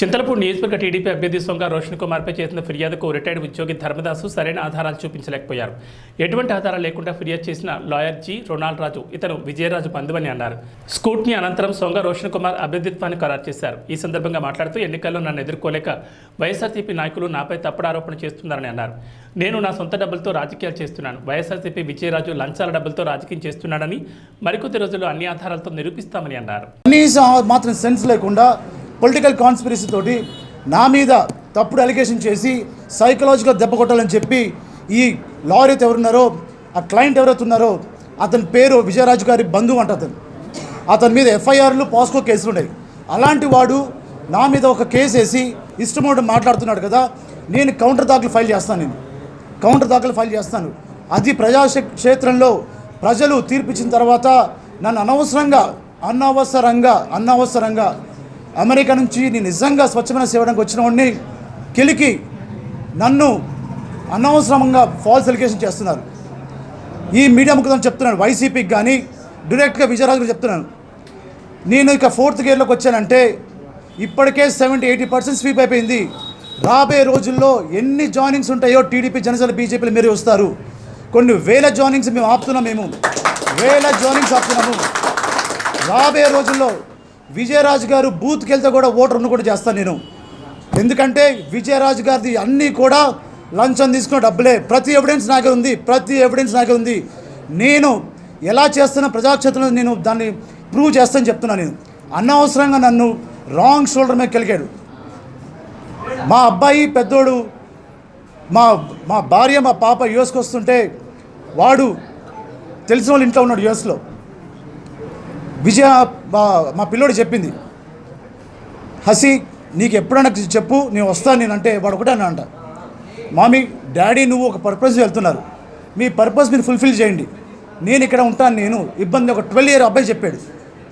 చింతలపూడి నియోజకవర్గ టీడీపీ అభ్యర్థి సొంగ రోషన్ కుమార్పై చేసిన ఫిర్యాదుకు రిటైర్డ్ ఉద్యోగి ధర్మదాసు సరైన ఆధారాలు చూపించలేకపోయారు. ఎటువంటి ఆధారాలు లేకుండా ఫిర్యాదు చేసిన లాయర్ జి రొనాల్డ్ రాజు ఇతను విజయరాజు బంధువని అన్నారు. స్కూట్ని అనంతరం సొంగ రోషన్ కుమార్ అభ్యర్థిత్వాన్ని ఖరారు చేశారు. ఈ సందర్భంగా మాట్లాడుతూ ఎన్నికల్లో నన్ను ఎదుర్కోలేక వైఎస్ఆర్సీపీ నాయకులు నాపై తప్పుడు ఆరోపణ చేస్తున్నారని అన్నారు. నేను నా సొంత డబ్బులతో రాజకీయాలు చేస్తున్నాను. వైఎస్ఆర్సీపీ విజయరాజు లంచాల డబ్బులతో రాజకీయం చేస్తున్నాడని మరికొద్ది రోజుల్లో అన్ని ఆధారాలతో నిరూపిస్తామని అన్నారు. కనీసం మాత్రం సెన్స్ లేకుండా పొలిటికల్ కాన్స్పిరసీ తోటి నా మీద తప్పుడు అలిగేషన్ చేసి సైకలాజికల్ దెబ్బ కొట్టాలని చెప్పి ఈ లాయర్ అయితే ఎవరున్నారో ఆ క్లయింట్ ఎవరైతే ఉన్నారో అతని పేరు విజయరాజు గారి బంధువు అంట అతను. అతని మీద ఎఫ్ఐఆర్లు పాస్కో కేసులు ఉన్నాయి. అలాంటి వాడు నా మీద ఒక కేసు వేసి ఇష్టమోడు మాట్లాడుతున్నాడు కదా నేను కౌంటర్ దాఖలు ఫైల్ చేస్తాను నేను. కౌంటర్ దాఖలు ఫైల్ చేస్తాను. అది ప్రజా క్షేత్రంలో ప్రజలు తీర్పిచ్చిన తర్వాత నన్ను అనవసరంగా అనవసరంగా అనవసరంగా అమెరికా నుంచి నేను నిజంగా స్వచ్ఛమైన సేవడానికి వచ్చిన వాడిని కెలికి నన్ను అనవసరంగా ఫాల్స్ ఎలిగేషన్ చేస్తున్నారు. ఈ మీడియా ముఖం చెప్తున్నాను వైసీపీకి కానీ డైరెక్ట్గా విజయరాజు చెప్తున్నాను. నేను ఇక ఫోర్త్ గేర్లోకి వచ్చానంటే ఇప్పటికే సెవెంటీ ఎయిటీ పర్సెంట్ స్వీప్ అయిపోయింది. రాబోయే రోజుల్లో ఎన్ని జాయినింగ్స్ ఉంటాయో టీడీపీ జనసేన బీజేపీలు మీరు వస్తారు కొన్ని వేల జాయినింగ్స్ మేము ఆపుతున్నాం మేము. వేల జాయినింగ్స్ ఆపుతున్నాము. రాబోయే రోజుల్లో విజయరాజు గారు బూత్కి వెళ్తే కూడా ఓటర్ను కూడా చేస్తాను నేను. ఎందుకంటే విజయరాజు గారిది అన్నీ కూడా లంచం తీసుకున్న డబ్బులే. ప్రతి ఎవిడెన్స్ నాకే ఉంది ప్రతి ఎవిడెన్స్ నాకే ఉంది. నేను ఎలా చేస్తున్న ప్రజాక్షేత్రంలో నేను దాన్ని ప్రూవ్ చేస్తానని చెప్తున్నాను నేను. అనవసరంగా నన్ను రాంగ్ షోల్డర్ మీద కలిగాడు మా అబ్బాయి పెద్దోడు మా మా భార్య మా పాప యుఎస్కి వస్తుంటే వాడు తెలిసిన వాళ్ళు ఇంట్లో ఉన్నాడు యుఎస్లో. విజయ మా మా పిల్లోడు చెప్పింది. హసి నీకు ఎప్పుడైనా చెప్పు నేను వస్తాను నేను అంటే వాడు ఒకటే అన్నా అంట. మామీ డాడీ నువ్వు ఒక పర్పస్ వెళ్తున్నారు. మీ పర్పస్ మీరు ఫుల్ఫిల్ చేయండి. నేను ఇక్కడ ఉంటాను నేను ఇబ్బంది ఒక ట్వెల్వ్ ఇయర్ అబ్బాయి చెప్పాడు.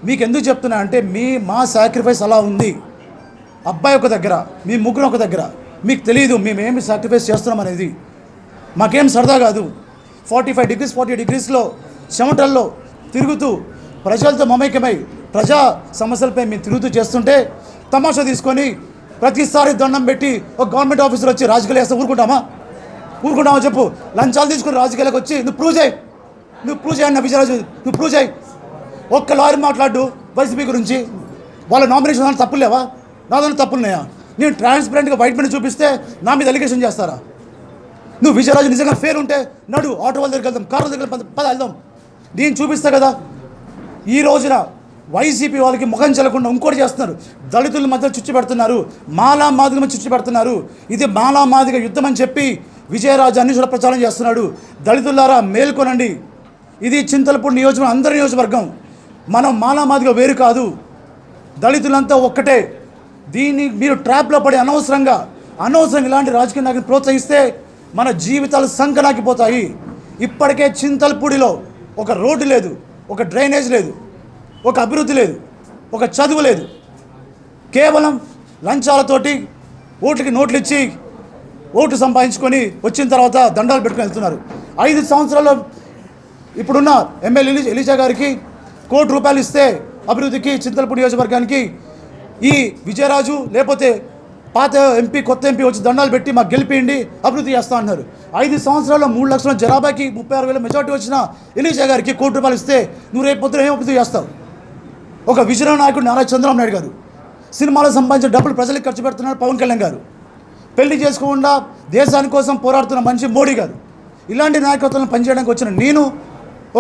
మీకు ఎందుకు చెప్తున్నా అంటే మీ మా సాక్రిఫైస్ అలా ఉంది. అబ్బాయి ఒక దగ్గర మీ ముగ్గురు ఒక దగ్గర. మీకు తెలియదు మేమేమి సాక్రిఫైస్ చేస్తున్నాం అనేది. మాకేం సరదా కాదు. ఫార్టీ ఫైవ్ డిగ్రీస్ ఫార్టీ డిగ్రీస్లో చెమటల్లో తిరుగుతూ ప్రజలతో మమైక్యమై ప్రజా సమస్యలపై మేము తిరుగుతూ చేస్తుంటే తమాషా తీసుకొని ప్రతిసారి దండం పెట్టి ఒక గవర్నమెంట్ ఆఫీసర్ వచ్చి రాజకీయాలు వేస్తే ఊరుకుంటామా? ఊరుకుంటామా చెప్పు? లంచాలు తీసుకుని రాజకీయాలకు వచ్చి నువ్వు ప్రూవ్ చేయి. నువ్వు ప్రూవ్ చేయండి విజయరాజు నువ్వు ప్రూవ్ చేయి. ఒక్క లాయర్ మాట్లాడు వైసీపీ గురించి. వాళ్ళ నామినేషన్ దాంట్లో తప్పులు లేవా? నా దాంట్లో తప్పులున్నాయా నేను ట్రాన్స్పరెంట్గా వైట్ మీద చూపిస్తే నా మీద అలిగేషన్ చేస్తారా? నువ్వు విజయరాజు నిజంగా ఫెయిల్ ఉంటే నడు ఆటో వాళ్ళ దగ్గరికి వెళ్దాం కార్ల దగ్గర పద- పద వెళ్దాం. నేను చూపిస్తా కదా. ఈ రోజున వైసీపీ వాళ్ళకి ముఖం చెల్లకుండా ఇంకోటి చేస్తున్నారు. దళితుల మధ్య చుచ్చు పెడుతున్నారు. మాలా మాదిగ మధ్య చుచ్చు పెడుతున్నారు. ఇది మాలా మాదిగ యుద్ధం అని చెప్పి విజయరాజు అన్ని చోట్ల ప్రచారం చేస్తున్నాడు. దళితులారా మేల్కొనండి. ఇది చింతలపూడి నియోజకవర్గం అందరి నియోజకవర్గం. మనం మాలా మాదిగ వేరు కాదు. దళితులంతా ఒక్కటే. దీన్ని మీరు ట్రాప్లో పడి అనవసరంగా అనవసరంగా ఇలాంటి రాజకీయ నాయకులు ప్రోత్సహిస్తే మన జీవితాలు సంకనాకిపోతాయి. ఇప్పటికే చింతలపూడిలో ఒక రోడ్డు లేదు ఒక డ్రైనేజ్ లేదు. ఒక అభివృద్ధి లేదు ఒక చదువు లేదు. కేవలం లంచాలతోటి ఓటుకి నోట్లు ఇచ్చి ఓటు సంపాదించుకొని వచ్చిన తర్వాత దండాలు పెట్టుకొని వెళ్తున్నారు. ఐదు సంవత్సరాల్లో ఇప్పుడున్న ఎమ్మెల్యే ఎలిజా గారికి కోటి రూపాయలు ఇస్తే అభివృద్ధికి చింతలపూడి నియోజకవర్గానికి ఈ విజయరాజు లేకపోతే పాత ఎంపీ కొత్త ఎంపీ వచ్చి దండాలు పెట్టి మాకు గెలిపియండి అభివృద్ధి చేస్తా అన్నారు ఐదు సంవత్సరాల్లో మూడు లక్షల జనాభాకి ముప్పై ఆరు వేల మెజార్టీ వచ్చిన ఎలిజా గారికి కోటి రూపాయలు ఇస్తే నువ్వు రేపు పొద్దున ఏం అభివృద్ధి చేస్తావు? ఒక విజయ నాయకుడు నారా చంద్రబాబు నాయుడు గారు. సినిమాలో సంబంధించిన డబ్బులు ప్రజలకు ఖర్చు పెడుతున్నారు పవన్ కళ్యాణ్ గారు. పెళ్ళి చేసుకోకుండా దేశాని కోసం పోరాడుతున్న మంచి మోడీ గారు. ఇలాంటి నాయకత్వం పనిచేయడానికి వచ్చిన నేను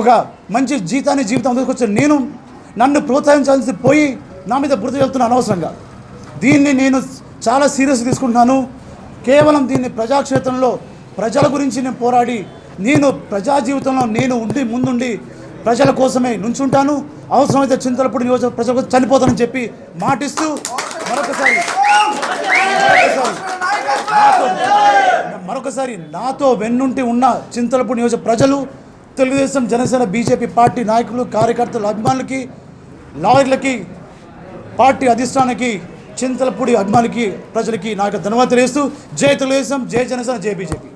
ఒక మంచి జీతాన్ని జీవితం అందుకొచ్చిన నేను నన్ను ప్రోత్సహించాల్సి పోయి నా మీద బురద వెళ్తున్న అనవసరంగా. దీన్ని నేను చాలా సీరియస్ తీసుకుంటున్నాను. కేవలం దీన్ని ప్రజాక్షేత్రంలో ప్రజల గురించి నేను పోరాడి నేను ప్రజా జీవితంలో నేను ఉండి ముందుండి ప్రజల కోసమే నుంచుంటాను. అవసరమైతే చింతలపూడి నియోజక ప్రజల కోసం చనిపోతానని చెప్పి మాటిస్తూ మరొకసారి మరొకసారి నాతో- మరొకసారి నాతో వెన్నుంటి ఉన్న చింతలపూడి నియోజక ప్రజలు తెలుగుదేశం జనసేన బీజేపీ పార్టీ నాయకులు కార్యకర్తలు అభిమానులకి లాయర్లకి పార్టీ అధిష్టానానికి చింతలపూడి అభిమానులకి ప్రజలకి నాకు ధన్యవాదాలు తెలియజేస్తూ జై తెలుగుదేశం జై జనసేన జై బీజేపీ.